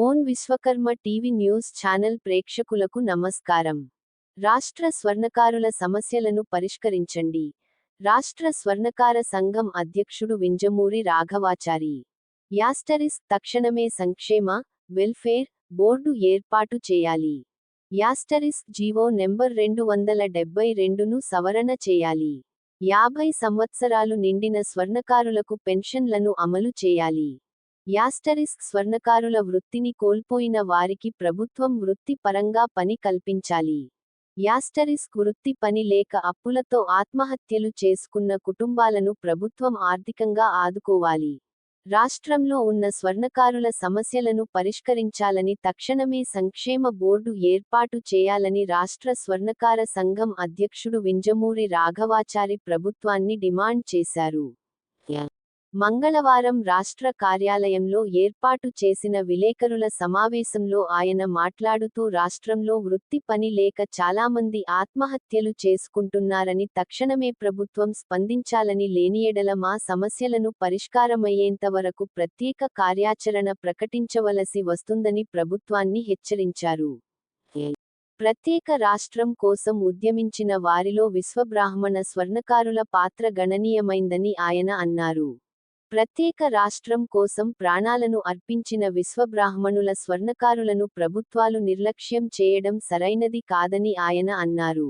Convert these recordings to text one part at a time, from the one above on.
Own Vishwakarma TV news channel ప్రేక్షకులకు నమస్కారం. రాష్ట్ర స్వర్ణకారుల సమస్యలను పరిష్కరించండి. రాష్ట్ర స్వర్ణకార సంఘం అధ్యక్షుడు వింజమూరి రాఘవాచారి. యాస్టరిస్ తక్షణమే సంక్షేమ వెల్ఫేర్ బోర్డు ఏర్పాటు చేయాలి. యాస్టరిస్ జీవో నెంబర్ రెండు వందల డెబ్బై రెండును సవరణ చేయాలి. యాభై సంవత్సరాలు నిండిన స్వర్ణకారులకు పెన్షన్లను అమలు చేయాలి. యాస్టరిస్క్ స్వర్ణకారుల వృత్తిని కోల్పోయిన వారికి ప్రభుత్వం వృత్తి పరంగా పని కల్పించాలి. యాస్టరిస్క్ వృత్తి పని లేక అప్పులతో ఆత్మహత్యలు చేసుకున్న కుటుంబాలను ప్రభుత్వం ఆర్థికంగా ఆదుకోవాలి. రాష్ట్రంలో ఉన్న స్వర్ణకారుల సమస్యలను పరిష్కరించాలని తక్షణమే సంక్షేమ బోర్డు ఏర్పాటు చేయాలని రాష్ట్ర స్వర్ణకార సంఘం అధ్యక్షుడు వింజమూరి రాఘవాచారి ప్రభుత్వాన్ని డిమాండ్ చేశారు. మంగళవారం రాష్ట్ర కార్యాలయంలో ఏర్పాటు చేసిన విలేకరుల సమావేశంలో ఆయన మాట్లాడుతూ రాష్ట్రంలో వృత్తి పని లేక చాలామంది ఆత్మహత్యలు చేసుకుంటున్నారని తక్షణమే ప్రభుత్వం స్పందించాలని లేనియెడల మా సమస్యలను పరిష్కారమయ్యేంతవరకు ప్రత్యేక కార్యాచరణ ప్రకటించవలసి వస్తుందని ప్రభుత్వాన్ని హెచ్చరించారు. ప్రత్యేక రాష్ట్రం కోసం ఉద్యమించిన వారిలో విశ్వబ్రాహ్మణ స్వర్ణకారుల పాత్ర గణనీయమైందని ఆయన అన్నారు. ప్రత్యేక రాష్ట్రం కోసం ప్రాణాలను అర్పించిన విశ్వబ్రాహ్మణుల స్వర్ణకారులను ప్రభుత్వాలు నిర్లక్ష్యం చేయడం సరైనది కాదని ఆయన అన్నారు.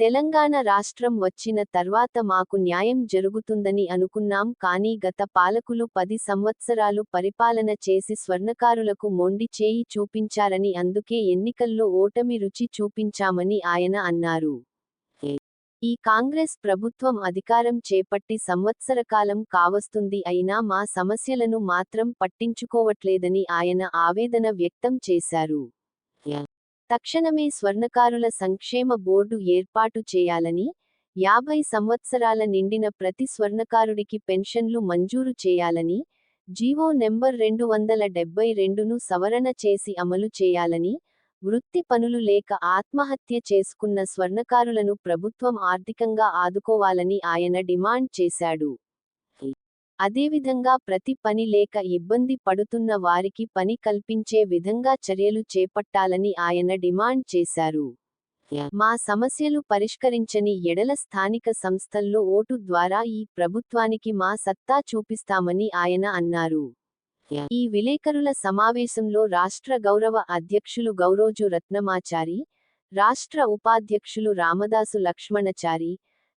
తెలంగాణ రాష్ట్రం వచ్చిన తర్వాత మాకు న్యాయం జరుగుతుందని అనుకున్నాం కానీ గత పాలకులు పది సంవత్సరాలు పరిపాలన చేసి స్వర్ణకారులకు మొండి చేయి చూపించారని అందుకే ఎన్నికల్లో ఓటమి రుచి చూపించామని ఆయన అన్నారు. ఈ కాంగ్రెస్ ప్రభుత్వం అధికారం చేపట్టి సంవత్సరకాలం కావస్తుంది అయినా మా సమస్యలను మాత్రం పట్టించుకోవట్లేదని ఆయన ఆవేదన వ్యక్తం చేశారు. తక్షణమే స్వర్ణకారుల సంక్షేమ బోర్డు ఏర్పాటు చేయాలని యాభై సంవత్సరాల నిండిన ప్రతి స్వర్ణకారుడికి పెన్షన్లు మంజూరు చేయాలని జీవో నెంబర్ రెండు వందల డెబ్బై రెండును సవరణ చేసి అమలు చేయాలని వృత్తి పనులు లేక ఆత్మహత్య చేసుకున్న స్వర్ణకారులను ప్రభుత్వం ఆర్థికంగా ఆదుకోవాలని ఆయన డిమాండ్ చేశాడు. అదేవిధంగా ప్రతి పని లేక ఇబ్బంది పడుతున్న వారికి పని కల్పించే విధంగా చర్యలు చేపట్టాలని ఆయన డిమాండ్ చేశారు. మా సమస్యలు పరిష్కరించని ఎడల స్థానిక సంస్థల్లో ఓటు ద్వారా ఈ ప్రభుత్వానికి మా సత్తా చూపిస్తామని ఆయన అన్నారు. ఈ విలేకరుల సమావేశంలో రాష్ట్ర గౌరవ అధ్యక్షులు గౌరోజు రత్నమాచారి రాష్ట్ర ఉపాధ్యక్షులు రామదాసు లక్ష్మణచారి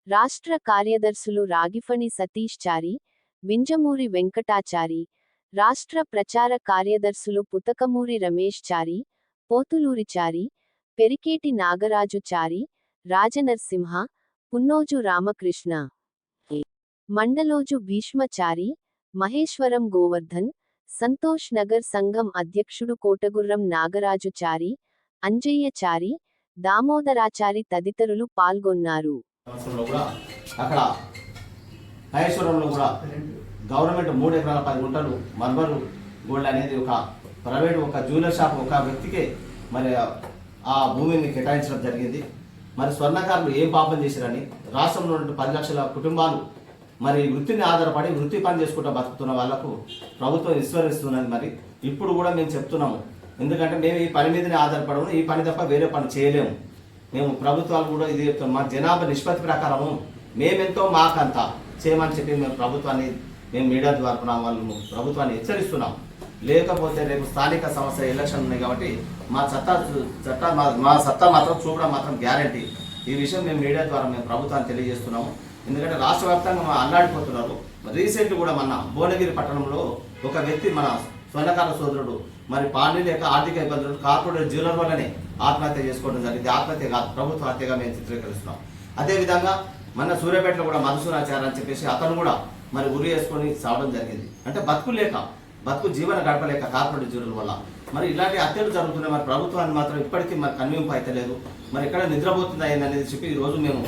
రాష్ట్ర కార్యదర్శులు రాగిఫణి సతీష్ చారి వింజమూరి వెంకటాచారి రాష్ట్ర ప్రచార కార్యదర్శులు పుతకమూరి రమేష్ చారి పోతులూరి చారి పెరికేటి నాగరాజు చారి రాజనరసింహ పున్నోజు రామకృష్ణ. మండలోజు భీష్మచారి మహేశ్వరం గోవర్ధన్ సంతోష్ నగర్ సంఘం అధ్యక్షుడు కోటగుర్రం నాగరాజుచారి అంజయ్యచారి దామోదరాచారి తదితరులు పాల్గొన్నారు. అక్కడ మహేశ్వరంలో కూడా గవర్నమెంట్ మూడు ఎకరాల పది గుంటలు మర్మరు గోల్డ్ అనేది ఒక ప్రైవేట్ ఒక జ్యువెలర్ షాప్ ఒక వ్యక్తికే మరి ఆ భూమిని కేటాయించడం జరిగింది. మరి స్వర్ణకారులు ఏం పాపం చేశారని రాష్ట్రంలో పది లక్షల కుటుంబాలు మరి వృత్తిని ఆధారపడి వృత్తి పని చేసుకుంటూ బతుకుతున్న వాళ్ళకు ప్రభుత్వం విస్మరిస్తున్నది మరి. ఇప్పుడు కూడా మేము చెప్తున్నాము. ఎందుకంటే మేము ఈ పని మీదనే ఆధారపడము. ఈ పని తప్ప వేరే పని చేయలేము. మేము ప్రభుత్వాలు కూడా ఇది చెప్తాం. మా జనాభా నిష్పత్తి ప్రకారము మేమెంతో మాకంత చేయమని చెప్పి మేము ప్రభుత్వాన్ని మేము మీడియా ద్వారా వాళ్ళు ప్రభుత్వాన్ని హెచ్చరిస్తున్నాం లేకపోతే రేపు స్థానిక సంస్థ ఎలక్షన్ ఉన్నాయి కాబట్టి మా చట్టా చట్టా మా మా సత్తా మాత్రం చూపడం మాత్రం గ్యారంటీ. ఈ విషయం మేము మీడియా ద్వారా మేము ప్రభుత్వాన్ని తెలియజేస్తున్నాము. ఎందుకంటే రాష్ట్ర వ్యాప్తంగా అల్లాడిపోతున్నారు. రీసెంట్ కూడా మన భువనగిరి పట్టణంలో ఒక వ్యక్తి మన స్వర్ణకార సోదరుడు మరి పాండి లేక ఆర్థిక ఇబ్బందులు కార్పొరేట్ జ్యువెలర్ వల్లనే ఆత్మహత్య చేసుకోవడం జరిగింది. ఆత్మహత్య కాదు ప్రభుత్వ హత్యగా మేము చిత్రీకరిస్తున్నాం. అదేవిధంగా మన సూర్యాపేటలో కూడా మధుసూనాచార్య అని చెప్పేసి అతను కూడా మరి ఉరి వేసుకొని చావడం జరిగింది. అంటే బతుకు లేక బతుకు జీవన గడపలేక కార్పొరేట్ జ్యువెలర్ వల్ల. మరి ఇలాంటి హత్యలు జరుగుతున్నాయి. మరి ప్రభుత్వాన్ని మాత్రం ఇప్పటికీ మరి కన్వింపు అయితే లేదు మరి ఎక్కడ నిద్రపోతుందా అనేది చెప్పి ఈ రోజు మేము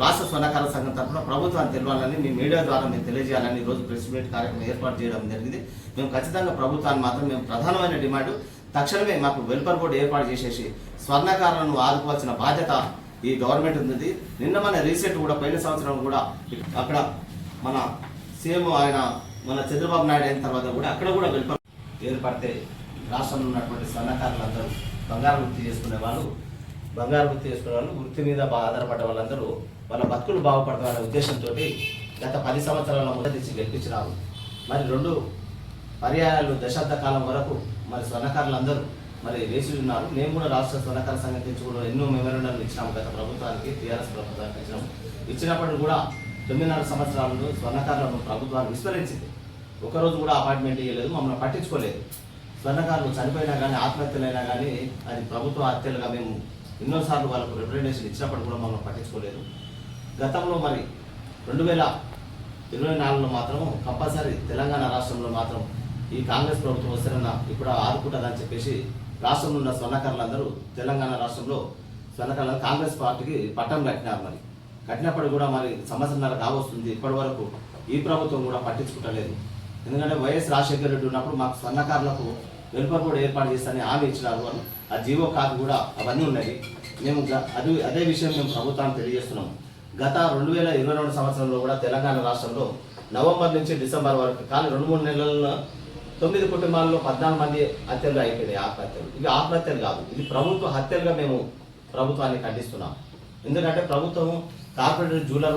రాష్ట్ర స్వర్ణకార సంఘం తరఫున ప్రభుత్వాన్ని తెలవాలని మీ మీడియా ద్వారా మేము తెలియజేయాలని ఈ రోజు ప్రెస్ మీట్ కార్యక్రమం ఏర్పాటు చేయడం జరిగింది. మేము ఖచ్చితంగా ప్రభుత్వాన్ని మాత్రం మేము ప్రధానమైన డిమాండ్ తక్షణమే మాకు వెల్ఫేర్ బోర్డు ఏర్పాటు చేసేసి స్వర్ణకారులను ఆదుకోవాల్సిన బాధ్యత ఈ గవర్నమెంట్ ఉంది నిన్న మన రీసెంట్ కూడా పోయిన సంవత్సరం కూడా అక్కడ మన సీఎం ఆయన మన చంద్రబాబు నాయుడు అయిన తర్వాత కూడా అక్కడ కూడా వెల్ఫేర్ ఏర్పడితే రాష్ట్రంలో ఉన్నటువంటి స్వర్ణకారులందరూ బంగారం వృత్తి చేసుకునే వాళ్ళు బంగారు వృత్తి చేసుకున్న వాళ్ళు వృత్తి మీద ఆధారపడ్డ వాళ్ళందరూ వాళ్ళ బతుకులు బాగుపడతామనే ఉద్దేశంతో గత పది సంవత్సరాల మొదటి గెలిపించినారు. మరి రెండు పర్యాయాలు దశాబ్ద కాలం వరకు మరి స్వర్ణకారులందరూ మరి వేసి ఉన్నారు. మేము కూడా రాష్ట్ర స్వర్ణకార సంఘం నుంచి కూడా ఎన్నో మెమోరండాలు ఇచ్చినాము గత ప్రభుత్వానికి టీఆర్ఎస్ ప్రభుత్వానికి ఇచ్చినాము. ఇచ్చినప్పుడు కూడా తొమ్మిదిన్నర సంవత్సరాలు స్వర్ణకారులను ప్రభుత్వాన్ని విస్మరించింది. ఒకరోజు కూడా అపార్ట్మెంట్ ఇవ్వలేదు మమ్మల్ని పట్టించుకోలేదు. స్వర్ణకారులు చనిపోయినా కానీ ఆత్మహత్యలైనా కానీ అది ప్రభుత్వ హత్యలుగా మేము ఎన్నోసార్లు వాళ్ళకు రిప్రజెంటేషన్ ఇచ్చినప్పుడు కూడా మమ్మల్ని పట్టించుకోలేదు. గతంలో మరి రెండు వేల ఇరవై నాలుగులో మాత్రం కంపల్సరీ తెలంగాణ రాష్ట్రంలో మాత్రం ఈ కాంగ్రెస్ ప్రభుత్వం వస్తారన్న ఇప్పుడు ఆదుకుంటుందని చెప్పేసి రాష్ట్రంలో ఉన్న స్వర్ణకారులందరూ తెలంగాణ రాష్ట్రంలో స్వర్ణకారులు కాంగ్రెస్ పార్టీకి పట్టం కట్టినారు మరి. కట్టినప్పుడు కూడా మరి సంవత్సరాలు కావస్తుంది. ఇప్పటి వరకు ఈ ప్రభుత్వం కూడా పట్టించుకుంటలేదు. ఎందుకంటే వైఎస్ రాజశేఖర రెడ్డి ఉన్నప్పుడు మాకు స్వర్ణకారులకు వెల్ఫేర్ కూడా ఏర్పాటు చేస్తానని హామీ ఇచ్చినారు అని ఆ జీవో కాపీ కూడా అవన్నీ ఉన్నాయి. మేము గ- అది అదే విషయం మేము ప్రభుత్వానికి తెలియజేస్తున్నాం. గత రెండు వేల ఇరవై రెండు సంవత్సరంలో కూడా తెలంగాణ రాష్ట్రంలో నవంబర్ నుంచి డిసెంబర్ వరకు కానీ రెండు మూడు నెలల్లో తొమ్మిది కుటుంబాల్లో పద్నాలుగు మంది హత్యలు అయిపోయినాయి ఆత్మహత్యలు. ఇవి ఆత్మహత్యలు కాదు ఇది ప్రభుత్వ హత్యలుగా మేము ప్రభుత్వాన్ని ఖండిస్తున్నాం. ఎందుకంటే ప్రభుత్వం కార్పొరేటర్ జూలర్